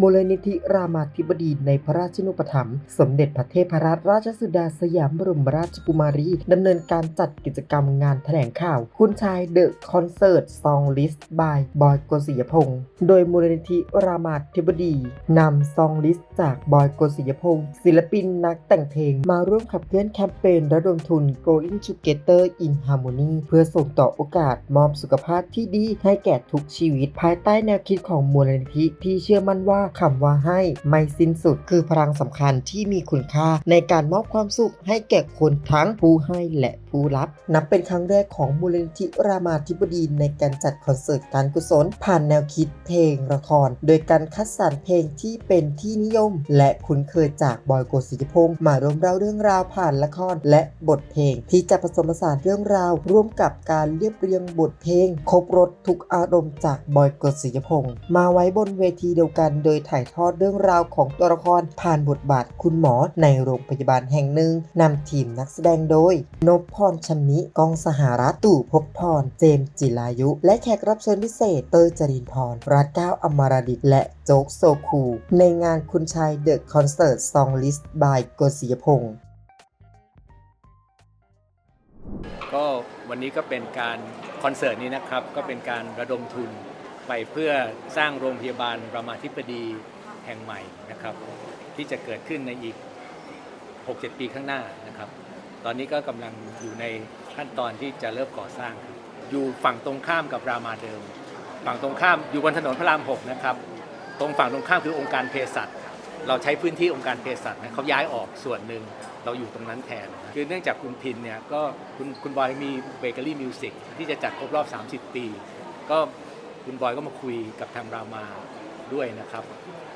มูลนิธิรามาธิบดีในพระราชินูปถัมภ์สมเด็จพระเทพรัตนราชสุดาสยามบรมราชกุมารีดำเนินการจัดกิจกรรมงานแถลงข่าว คุณชายเดอะคอนเสิร์ตซองลิสต์บายบอยโกศิยพงศ์โดยมูลนิธิรามาธิบดีนำซองลิสต์จากบอยโกศิยพงศ์ศิลปินนักแต่งเพลงมาร่วมขับเคลื่อนแคมเปญระดมทุน Going Together in Harmony เพื่อส่งต่อโอกาสมอบสุขภาพที่ดีให้แก่ทุกชีวิตภายใต้แนวคิดของมูลนิธิที่เชื่อมั่นว่าคำว่าให้ไม่สิ้นสุด คือพลังสำคัญที่มีคุณค่าในการมอบความสุขให้แก่คนทั้งผู้ให้และผู้รับ นับเป็นครั้งแรกของมูลนิธิรามาธิบดีในการจัดคอนเสิร์ตการกุศล ผ่านแนวคิดเพลงละคร โดยการคัดสรรเพลงที่เป็นที่นิยม และคุ้นเคยจากบอยโกศิยพงศ์มารวมเล่าเรื่องราวผ่านละครและบทเพลง ที่จะผสมผสานเรื่องราว ร่วมกับการเรียบเรียงบทเพลง ครบรถทุกอารมณ์จากบอยโกศิยพงศ์มาไว้บนเวทีเดียวกันโดยถ่ายทอดเรื่องราวของตัวละครผ่านบทบาทคุณหมอในโรงพยาบาลแห่งหนึ่งนำทีมนักแสดงโดย นพพรชำนิกองสหรัฐตู่ภพบพร เจมจิรายุ และแขกรับเชิญพิเศษ เตยจรินพร รัตก้าอมรดิตและโจ๊กโซคู ในงานคุณชายเดอะคอนเสิร์ตซองลิสต์บายโกศิยพงศ์ก็วันนี้ก็เป็นการคอนเสิร์ตนี้นะครับ ก็เป็นการระดมทุน ไปเพื่อสร้างโรงพยาบาลรามาธิบดีแห่งใหม่นะครับ ที่จะเกิดขึ้นในอีก 6-7 ปีข้างหน้านะครับ ตอนนี้ก็กำลังอยู่ในขั้นตอนที่จะเริ่มก่อสร้างครับอยู่ฝั่งตรงข้ามกับรามาเดิม ฝั่งตรงข้ามอยู่บนถนนพระราม 6 นะครับ ตรงฝั่งตรงข้ามคือองค์การเภสัชเราใช้พื้นที่องค์การเภสัชนะเขาย้ายออกส่วนหนึ่งเราอยู่ตรงนั้นแทนนะคือเนื่องจากคุณพินเนี่ยก็คุณคุณบอยมีเบเกอรี่มิวสิกที่จะจัดครบรอบ 30 ปี ก็ คุณบอยก็มาคุยกับทางรามาด้วยนะครับ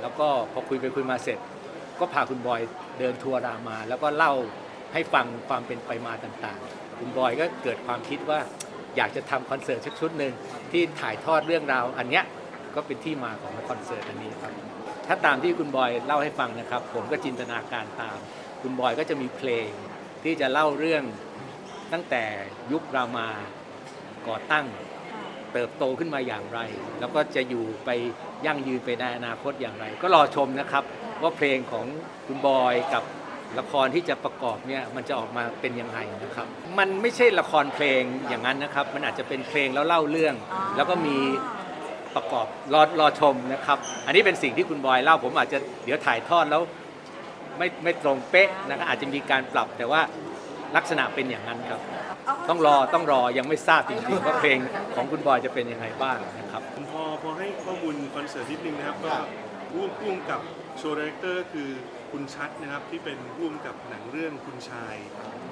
แล้วก็พอคุยไปคุยมาเสร็จ ก็พาคุณบอยเดินทัวร์รามา แล้วก็เล่าให้ฟังความเป็นไปมาต่างๆ คุณบอยก็เกิดความคิดว่าอยากจะทำคอนเสิร์ตชุดหนึ่งที่ถ่ายทอดเรื่องราวอันเนี้ยก็เป็นที่มาของคอนเสิร์ตอันนี้ครับ ถ้าตามที่คุณบอยเล่าให้ฟังนะครับ ผมก็จินตนาการตาม คุณบอยก็จะมีเพลงที่จะเล่าเรื่องตั้งแต่ยุครามาก่อตั้ง เติบโตขึ้นมาอย่างไร แล้วก็จะอยู่ไปยั่งยืนไปในอนาคตอย่างไร ก็รอชมนะครับ ว่าเพลงของคุณบอยกับละครที่จะประกอบเนี่ยมันจะออกมาเป็นยังไงนะครับ มันไม่ใช่ละครเพลงอย่างนั้นนะครับ มันอาจจะเป็นเพลงแล้วเล่าเรื่อง แล้วก็มีประกอบรอรอชมนะครับ อันนี้เป็นสิ่งที่คุณบอยเล่าผมอาจจะเดี๋ยวถ่ายทอดแล้วไม่ไม่ตรงเป๊ะนะครับอาจจะมีการปรับแต่ว่า ลักษณะเป็นอย่างนั้นครับ ต้องรอต้องรอยังไม่ทราบจริงๆว่าเพลงของคุณบอยจะเป็นยังไงบ้างนะครับผมพอพอให้ข้อมูลคอนเสิร์ตนิดนึงนะครับก็ร่วมร่วมกับโชว์ดีเรคเตอร์คือคุณชัดนะครับที่เป็นร่วมกับหนังเรื่องคุณชาย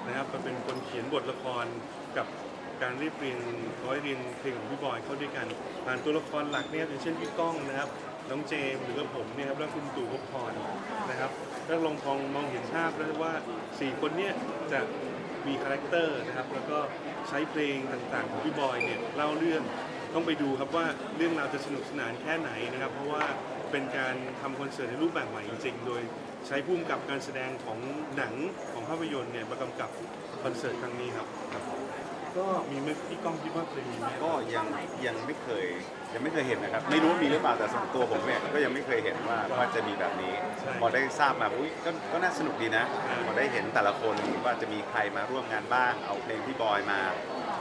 นะครับก็เป็นคนเขียนบทละครกับการเรียบเรียงร้อยเรียงเพลงของพี่บอยเข้าด้วยกันผ่านตัวละครหลักเนี่ยอย่างเช่นพี่ก้องนะครับน้องเจมส์หรือว่าผมเนี่ยครับแล้วคุณตู่ภพบพรนะครับ แล้วลองมองมองเห็นภาพแล้วว่าสี่คนเนี่ยจะมีคาแรคเตอร์นะครับ แล้วก็ใช้เพลงต่างๆของพี่บอยเนี่ยเล่าเรื่องต้องไปดูครับว่าเรื่องราวจะสนุกสนานแค่ไหนนะครับ เพราะว่าเป็นการทำคอนเสิร์ตในรูปแบบใหม่จริงๆ โดยใช้พุ่มกับการแสดงของหนังของภาพยนตร์เนี่ยมากำกับคอนเสิร์ตครั้งนี้ครับครับ ก็มีไหมพี่ก้องคิดว่าเคยมีไหมก็ยังยังไม่เคยยังไม่เคยเห็นนะครับ ไม่รู้ว่ามีหรือเปล่าแต่สำหรับตัวผมเนี่ยก็ยังไม่เคยเห็นว่าว่าจะมีแบบนี้ พอได้ทราบมาอุ้ยก็ก็น่าสนุกดีนะ พอได้เห็นแต่ละคนว่าจะมีใครมาร่วมงานบ้าง เอาเพลงพี่บอยมา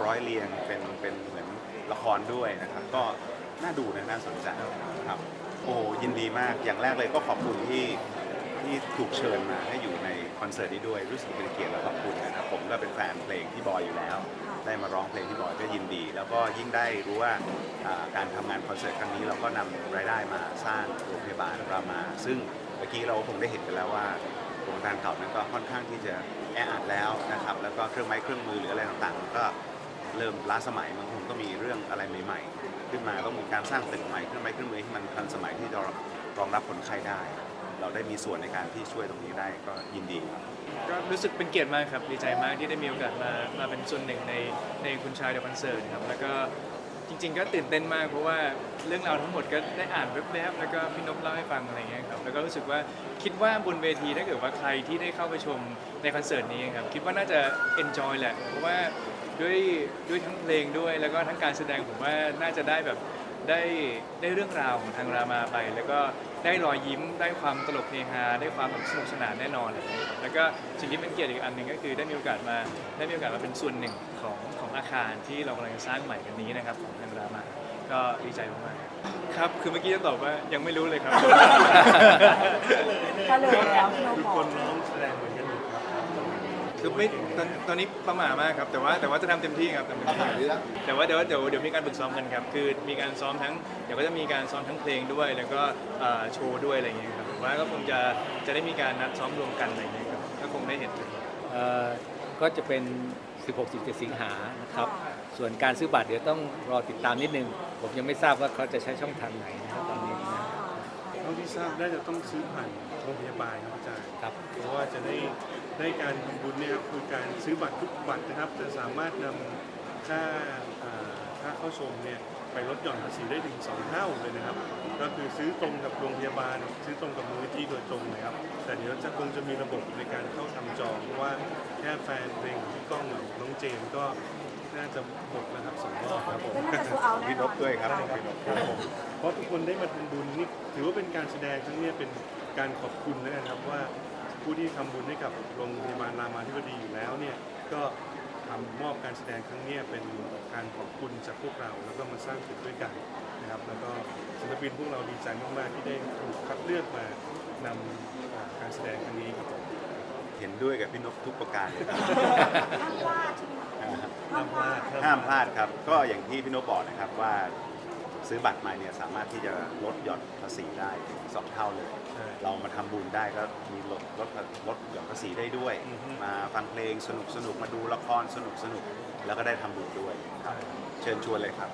ร้อยเรียงเป็นเป็นเหมือนละครด้วยนะครับ ก็น่าดูนะน่าสนใจครับ โอ้ยินดีมากอย่างแรกเลยก็ขอบคุณที่ ที่ถูกเชิญมาให้อยู่ในคอนเสิร์ตนี้ด้วยรู้สึกเป็นเกียรติและขอบคุณนะครับผมก็เป็นแฟนเพลงพี่บอยอยู่แล้ว ได้มาร้องเพลงพี่บอยก็ยินดี แล้วก็ยิ่งได้รู้ว่าอ่าการทำงานคอนเสิร์ตครั้งนี้เราก็นำรายได้มาสร้างโรงพยาบาลรามา ซึ่งเมื่อกี้เราคงได้เห็นกันแล้วว่าโรงพยาบาลเก่านั้นก็ค่อนข้างที่จะแออัดแล้วนะครับแล้วก็เครื่องไม้เครื่องมือหรืออะไรต่างๆมันก็เริ่มล้าสมัยมันคงต้องมีเรื่องอะไรใหม่ ๆ ขึ้นมาต้องมีการสร้างตึกใหม่เครื่องไม้เครื่องมือให้มันทันสมัยที่จะรองรับคนไข้ได้ เราได้มีส่วนในการที่ช่วยตรงนี้ได้ก็ยินดีครับ ก็รู้สึกเป็นเกียรติมากครับดีใจมากที่ได้มีโอกาสมามาเป็นส่วนหนึ่งในในคุณชายเดอะคอนเสิร์ตครับแล้วก็จริง ๆ ก็ตื่นเต้นมากเพราะว่าเรื่องราวทั้งหมดก็ได้อ่านแวบๆแล้วก็พี่นพเล่าให้ฟังอะไรเงี้ยครับแล้วก็รู้สึกว่าคิดว่าบนเวทีถ้าเกิดว่าใครที่ได้เข้าไปชมในคอนเสิร์ตนี้ครับคิดว่าน่าจะ enjoy แหละเพราะว่าด้วยด้วยทั้งเพลงด้วย แล้วก็ทั้งการแสดงผมว่าน่าจะได้แบบได้ได้เรื่องราวของทางรามาไป แล้วก็ ได้รอยยิ้ม ได้ความตลกเฮฮาได้ความแบบสนุกสนานแน่นอนเลยนะครับแล้วก็สิ่งที่เป็นเกียรติอีกอันหนึ่งก็คือได้มีโอกาสมาได้มีโอกาสมาเป็นส่วนหนึ่งของของอาคารที่เรากำลังจะสร้างใหม่กันนี้นะครับของทางรามาก็ดีใจมากๆครับคือเมื่อกี้จะตอบว่ายังไม่รู้เลยครับก็เลยแล้วพี่โนทุกบอคกนร้องแสดงเหมือนกันหมดครับ คือไม่ตอนตอนนี้ประหม่ามากครับแต่ว่าแต่ว่าจะทำเต็มที่ครับทำเต็มที่แต่ว่าเดี๋ยวเดี๋ยวเดี๋ยวมีการฝึกซ้อมกันครับคือมีการซ้อมทั้งเดี๋ยวก็จะมีการซ้อมทั้งเพลงด้วย แล้วก็เอ่อโชว์ด้วยอะไรอย่างเงี้ยครับผมว่าก็คงจะจะได้มีการนัดซ้อมรวมกันอะไรอย่างเงี้ยครับก็คงได้เห็นกัน เอ่อก็จะเป็น 16-17 สิงหานะครับ ส่วนการซื้อบัตรเดี๋ยวต้องรอติดตามนิดนึง ผมยังไม่ทราบว่าเขาจะใช้ช่องทางไหนนะครับตอนนี้นะเท่าที่ทราบน่าจะต้องซื้อผ่านโรงพยาบาลครับอาจารย์ครับเพราะว่าจะได้ ได้การทำบุญเนี่ยครับคือการซื้อบัตรทุกบัตรนะครับ จะสามารถนำค่าเอ่อค่าเข้าชมเนี่ยไปลดหย่อนภาษีได้ถึง2เท่าเลยนะครับ ก็คือซื้อตรงกับโรงพยาบาล ซื้อตรงกับมูลนิธิโดยตรงเลยครับแต่เดี๋ยวจะคงจะมีระบบในการเข้าทำจองเพราะว่าแค่แฟนเพลงของพี่ก้องกับน้องเจมส์ก็น่าจะหมดแล้วครับสองรอบครับผม ก็น่าจะสู้เอาแน่พี่นนอนกด้วยครับพี่นกครับผมเพราะทุกคนได้มาทำบุญนี่ถือว่าเป็นการแสดงครั้งเนี้ยเป็นการขอบคุณแล้วกันครับว่า ผู้ที่ทำบุญให้กับโรงพยาบาลรามาธิบดีอยู่แล้วเนี่ยก็ทำมอบการแสดงครั้งเนี้ยเป็นการขอบคุณจากพวกเรา แล้วก็มาสร้างจุดด้วยกันนะครับ แล้วก็ศิลปินพวกเราดีใจมากๆที่ได้ถูกคัดเลือกมานำอ่าการแสดงครั้งนี้ครับผมเห็นด้วยกับพี่นกทุกประการเลยครับห้ามพลาดใช่ไหมคะห้ามพลาดห้ามพลาดครับ ก็อย่างที่พี่นกบอกนะครับว่า ซื้อบัตรมาเนี่ยสามารถที่จะลดหย่อนภาษีได้ถึงสองเท่าเลย ใช่เรามาทำบุญได้ก็มีลดลดลดหย่อนภาษีได้ด้วย อือฮึ มาฟังเพลงสนุกสนุกมาดูละครสนุกสนุกแล้วก็ได้ทำบุญด้วยครับเชิญชวนเลยครับ